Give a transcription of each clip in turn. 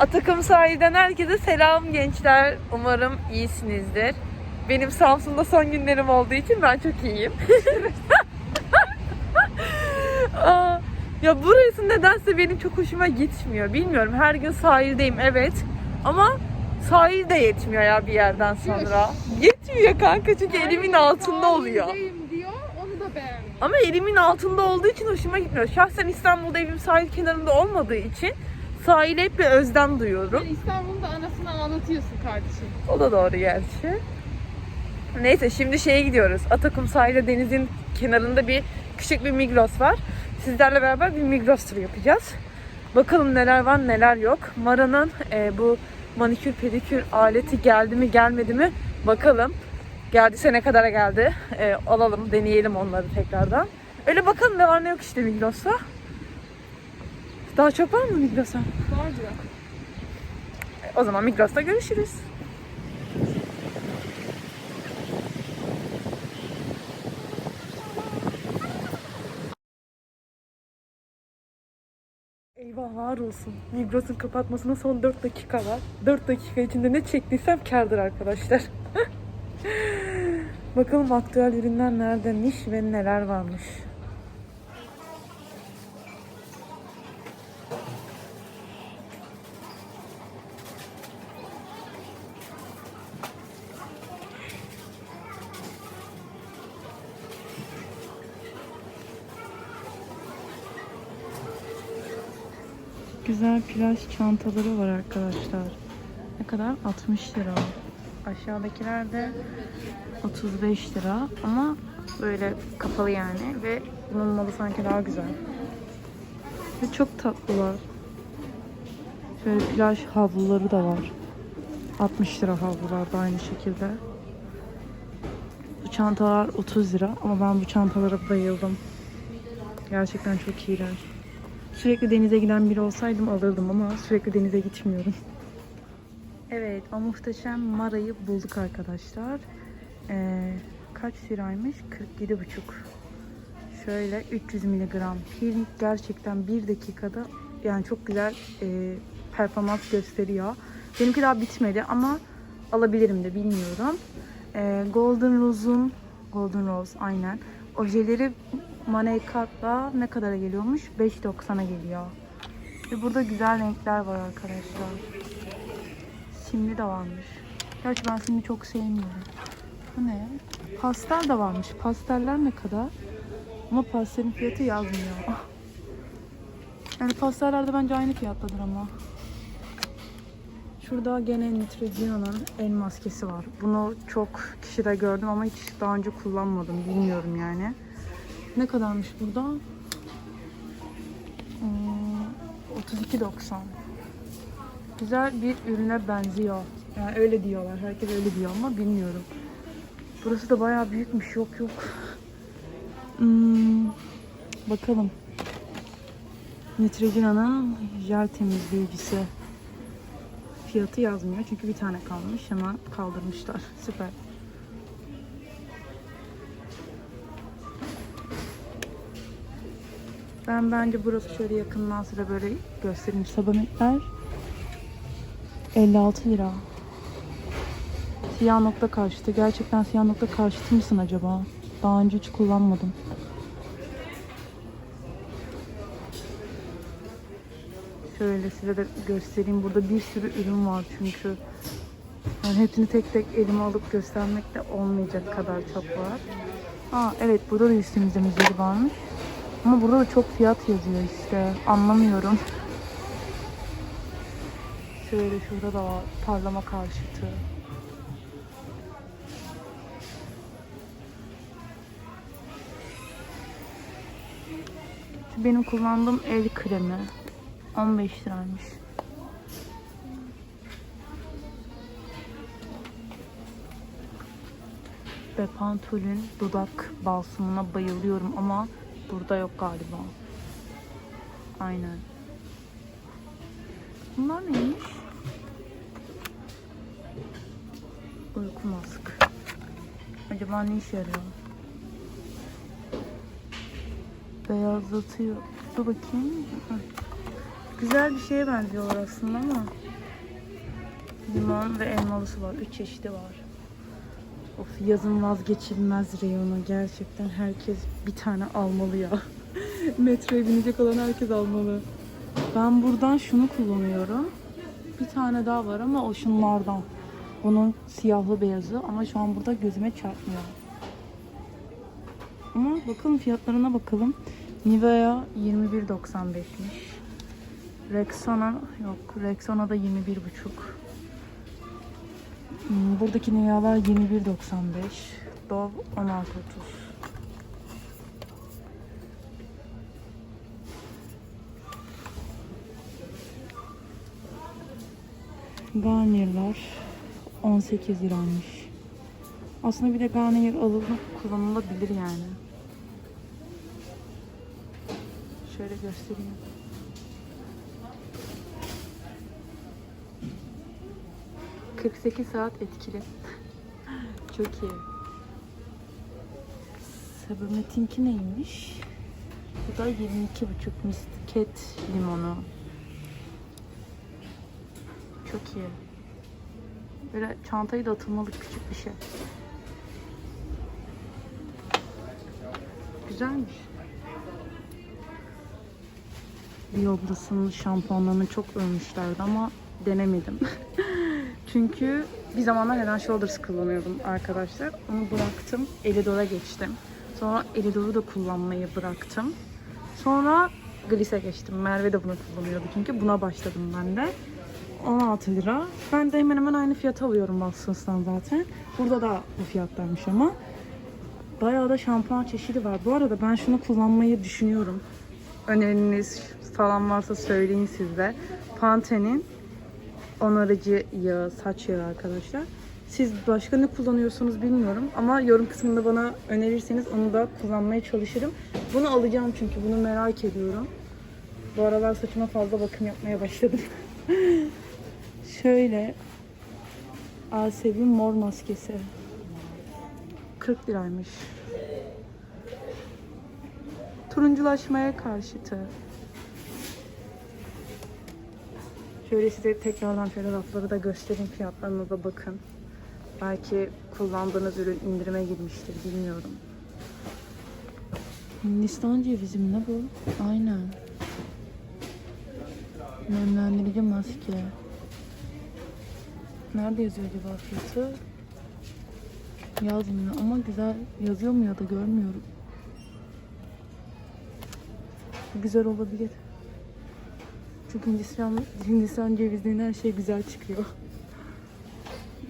Atakım sahilden herkese selam gençler. Umarım iyisinizdir. Benim Samsun'da son günlerim olduğu için ben çok iyiyim. Aa, ya burası nedense benim çok hoşuma gitmiyor. Bilmiyorum her gün sahildeyim evet. Ama sahil de yetmiyor ya bir yerden sonra. Yetmiyor kanka çünkü elimin altında oluyor. Diyor, onu da beğendim. Ama elimin altında olduğu için hoşuma gitmiyor. Şahsen İstanbul'da evim sahil kenarında olmadığı için sahile hep bir özlem duyuyorum. Sen İstanbul'da anasını ağlatıyorsun kardeşim. O da doğru gerçi. Neyse şimdi şeye gidiyoruz. Atakum sahilde denizin kenarında bir küçük bir Migros var. Sizlerle beraber bir Migros turu yapacağız. Bakalım neler var neler yok. Mara'nın e, bu manikür pedikür aleti geldi mi gelmedi mi bakalım. Geldiyse ne kadara geldi. E, alalım deneyelim onları tekrardan. Öyle bakalım ne var ne yok işte Migros'ta. Daha çok var mı Migros'a? Var diyor. O zaman Migros'ta görüşürüz. Eyvahlar olsun. Migros'un kapatmasına son 4 dakika var. 4 dakika içinde ne çektiysem kârdır arkadaşlar. Bakalım aktüel ürünler neredemiş ve neler varmış. Güzel plaj çantaları var arkadaşlar. Ne kadar? 60 lira. Aşağıdakiler de 35 lira ama böyle kapalı yani ve bunun malı sanki daha güzel. Ve çok tatlılar. Şöyle plaj havluları da var. 60 lira havlular da aynı şekilde. Bu çantalar 30 lira ama ben bu çantalara bayıldım. Gerçekten çok iyiler. Sürekli denize giden biri olsaydım alırdım ama sürekli denize gitmiyorum. Evet, o muhteşem Mara'yı bulduk arkadaşlar. Ee, kaç liraymış? 47,5. Şöyle 300 miligram. Pil gerçekten bir dakikada yani çok güzel e, performans gösteriyor. Benimki daha bitmedi ama alabilirim de bilmiyorum. Ee, Golden Rose'un Golden Rose aynen. Ojeleri Maneikat'la ne kadara geliyormuş? 5.90'a geliyor. Ve burada güzel renkler var arkadaşlar. Simli de varmış. Gerçi ben simli çok sevmiyorum. Bu ne? Pastel de varmış. Pasteller ne kadar? Ama pastelin fiyatı yazmıyor. Yani pasteller de bence aynı fiyattadır ama. Şurada gene Neutrogena'nın el maskesi var. Bunu çok kişide gördüm ama hiç daha önce kullanmadım. Bilmiyorum yani. Ne kadarmış burada? Hmm, 32.90. Güzel bir ürüne benziyor. Yani öyle diyorlar. Herkes öyle diyor ama bilmiyorum. Burası da bayağı büyükmüş. Yok yok. Hmm, bakalım. Neutrogena'nın jel temizleyicisi. Fiyatı yazmıyor çünkü bir tane kalmış. Hemen kaldırmışlar. Süper. Ben bence burası şöyle yakından size böyle göstereyim. Sabonetler 56 lira. Siyah nokta karşıtı. Gerçekten siyah nokta karşıtı mısın acaba? Daha önce hiç kullanmadım. Şöyle size de göstereyim. Burada bir sürü ürün var çünkü. Yani hepsini tek tek elime alıp göstermek de olmayacak kadar çok var. Aa evet burada da yüz temizlemecileri varmış. Ama burada da çok fiyat yazıyor işte. Anlamıyorum. Şöyle şurada da var. Parlama karşıtı. Benim kullandığım el kremi. 15 liraymış. Bepantolin dudak balsamına bayılıyorum ama burada yok galiba. Aynen. Bunlar neymiş? Uyku mask. Acaba ne işe yarıyor? Beyazlatıyor. Dur bakayım. Güzel bir şeye benziyorlar aslında ama. Limon ve elmalısı var. Üç çeşidi var. Of yazın vazgeçilmez reyonu. Gerçekten herkes bir tane almalı ya. Metroya binecek olan herkes almalı. Ben buradan şunu kullanıyorum. Bir tane daha var ama o şunlardan. Bunun siyahlı beyazı ama şu an burada gözüme çarpmıyor. Ama bakalım fiyatlarına bakalım. Nivea 21.95'miş. Rexona yok. Rexona da 21.5. Hmm, Buradaki Nivea'lar 21.95. Dove 16.30. Garnier'lar 18 liraymış. Aslında bir de Garnier alınıp kullanılabilir yani. Şöyle göstereyim. ...48 saat etkili. Çok iyi. Sabermet'inki neymiş? Bu da 22,5 misket limonu. Çok iyi. Böyle çantayı da atılmalık küçük bir şey. Güzelmiş. Bioblus'un şampuanlarını çok övmüşlerdi ama denemedim. Çünkü bir zamanlar Head Shoulders kullanıyordum arkadaşlar. Onu bıraktım. Elidor'a geçtim. Sonra Elidor'u da kullanmayı bıraktım. Sonra Gliss'e geçtim. Merve de bunu kullanıyordu çünkü buna başladım ben de. 16 lira. Ben de hemen hemen aynı fiyata alıyorum Watsons'tan zaten. Burada da bu fiyattaymış ama. Bayağı da şampuan çeşidi var. Bu arada ben şunu kullanmayı düşünüyorum. Öneriniz falan varsa söyleyin siz de. Pantene'in onarıcı yağı, saç yağı arkadaşlar. Siz başka ne kullanıyorsunuz bilmiyorum ama yorum kısmında bana önerirseniz onu da kullanmaya çalışırım. Bunu alacağım çünkü bunu merak ediyorum. Bu aralar saçıma fazla bakım yapmaya başladım. Şöyle Asebin mor maskesi. 40 liraymış. Turunculaşmaya karşıtı. Şöyle size tekrardan şöyle da göstereyim fiyatlarına da bakın. Belki kullandığınız ürün indirime girmiştir bilmiyorum. Hindistan cevizi mi ne bu? Aynen. Nemlendirici maske. Nerede yazıyor acaba fiyatı? Yazmıyor ama güzel yazıyor mu ya da görmüyorum. Güzel olabilir. Çünkü Hindistan, Hindistan cevizliğinden her şey güzel çıkıyor.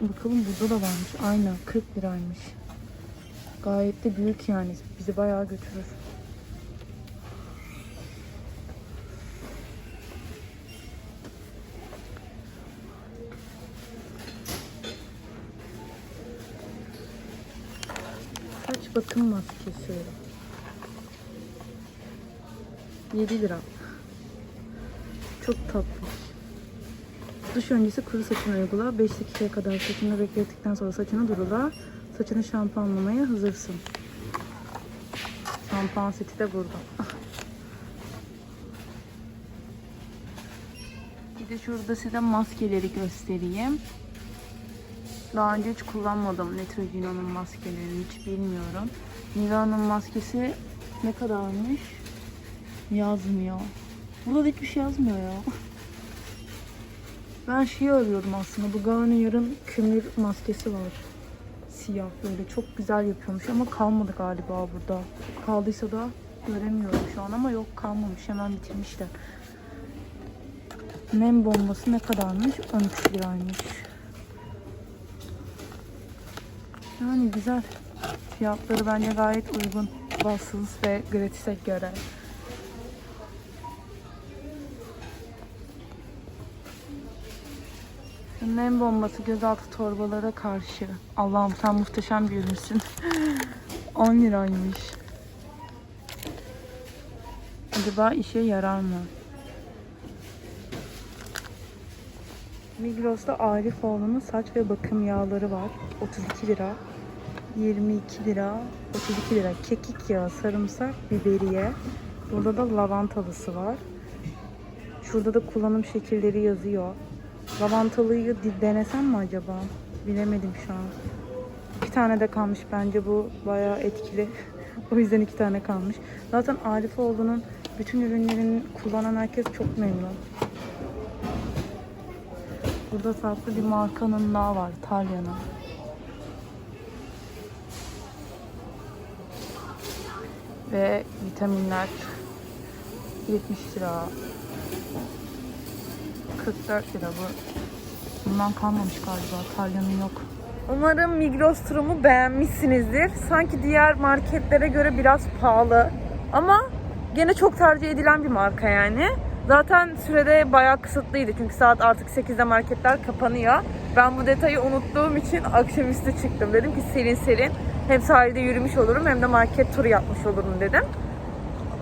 Bakalım burada da varmış. Aynen 40 liraymış. Gayet de büyük yani. Bizi bayağı götürür. Saç bakım maskesi. 7 lira. Çok tatlı. Duş öncesi kuru saçını uygula. 5 dakikaya kadar saçını beklettikten sonra saçını durula. Saçını şampuanlamaya hazırsın. Şampuan seti de burada. Bir de şurada size maskeleri göstereyim. Daha önce hiç kullanmadım Neutrogena'nın maskelerini hiç bilmiyorum. Nivea'nın maskesi ne kadarmış? Yazmıyor. Burada da hiçbir şey yazmıyor ya. Ben şeyi arıyorum aslında. Bu Garnier'ın kümür maskesi var. Siyah böyle çok güzel yapıyormuş ama kalmadı galiba burada. Kaldıysa da göremiyorum şu an ama yok kalmamış. Hemen bitirmişler. Nem bombası ne kadarmış? 13 liraymış. Yani güzel. Fiyatları bence gayet uygun. Watsons ve Gratis'e göre. Nem bombası gözaltı torbalara karşı. Allah'ım sen muhteşem bir ürünsün. 10 liraymış. Acaba işe yarar mı? Migros'ta Arifoğlu'nun saç ve bakım yağları var. 32 lira. 22 lira. 32 lira. Kekik yağı, sarımsak, biberiye. Burada da lavantalısı var. Şurada da kullanım şekilleri yazıyor. Lavantalıyı denesem mi acaba? Bilemedim şu an. İki tane de kalmış bence bu bayağı etkili. o yüzden iki tane kalmış. Zaten Arifoğlu'nun bütün ürünlerini kullanan herkes çok memnun. Burada farklı bir markanın daha var. Talya'nın. Ve vitaminler 70 lira. 44 lira bu. Bundan kalmamış galiba. Talya'nın yok. Umarım Migros turumu beğenmişsinizdir. Sanki diğer marketlere göre biraz pahalı. Ama gene çok tercih edilen bir marka yani. Zaten sürede bayağı kısıtlıydı. Çünkü saat artık 8'de marketler kapanıyor. Ben bu detayı unuttuğum için akşamüstü çıktım. Dedim ki serin serin hem sahilde yürümüş olurum hem de market turu yapmış olurum dedim.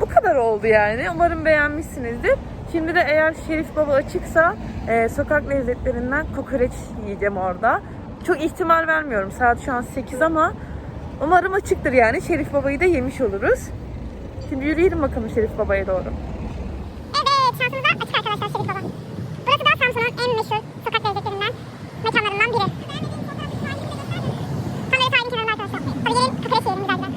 Bu kadar oldu yani. Umarım beğenmişsinizdir. Şimdi de eğer Şerif Baba açıksa e, sokak lezzetlerinden kokoreç yiyeceğim orada. Çok ihtimal vermiyorum. Saat şu an 8 ama umarım açıktır yani. Şerif Baba'yı da yemiş oluruz. Şimdi yürüyelim bakalım Şerif Baba'ya doğru. Evet, şansımıza açık arkadaşlar Şerif Baba. Burası da Samsun'un en meşhur sokak lezzetlerinden, mekanlarından biri. Tam böyle sahilin kenarında arkadaşlar. Hadi gelin kokoreç yiyelim güzel güzel.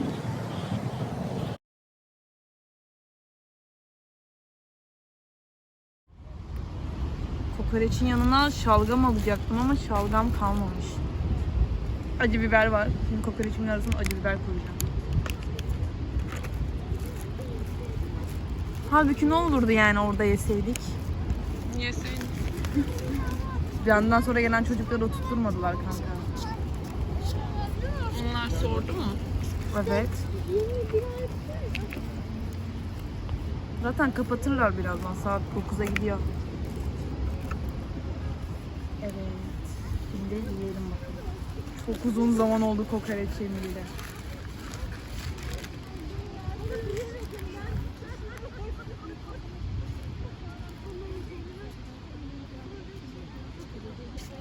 Kokoreçin yanına şalgam alacaktım ama şalgam kalmamış. Acı biber var. Şimdi kokoreçimin arasına acı biber koyacağım. Halbuki ne olurdu yani orada yeseydik? Yeseydin. Bir yandan sonra gelen çocukları oturtturmadılar kanka. Onlar sordu mu? Evet. Zaten kapatırlar birazdan. Saat 9'a gidiyor. Evet. Şimdi yiyelim bakalım. Çok uzun zaman oldu kokoreç yemeyeli.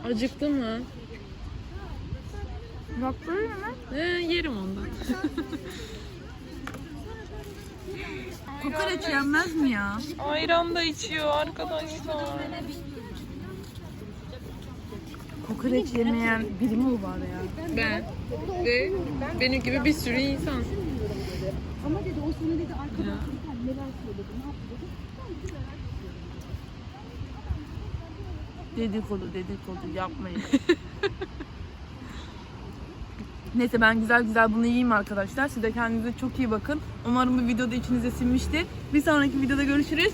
Acıktı mı? Bak böyle mi? Ee, yerim ondan. Kokoreç yenmez mi ya? Ayran da içiyor arkadaşlar. Kokoreç yemeyen biri mi var ya? Ben ve benim gibi bir sürü insan. Dedikodu dedikodu yapmayın. Neyse ben güzel güzel bunu yiyeyim arkadaşlar. Siz de kendinize çok iyi bakın. Umarım bu videoda içinize sinmiştir. Bir sonraki videoda görüşürüz.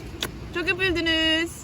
Çok öpüldünüz.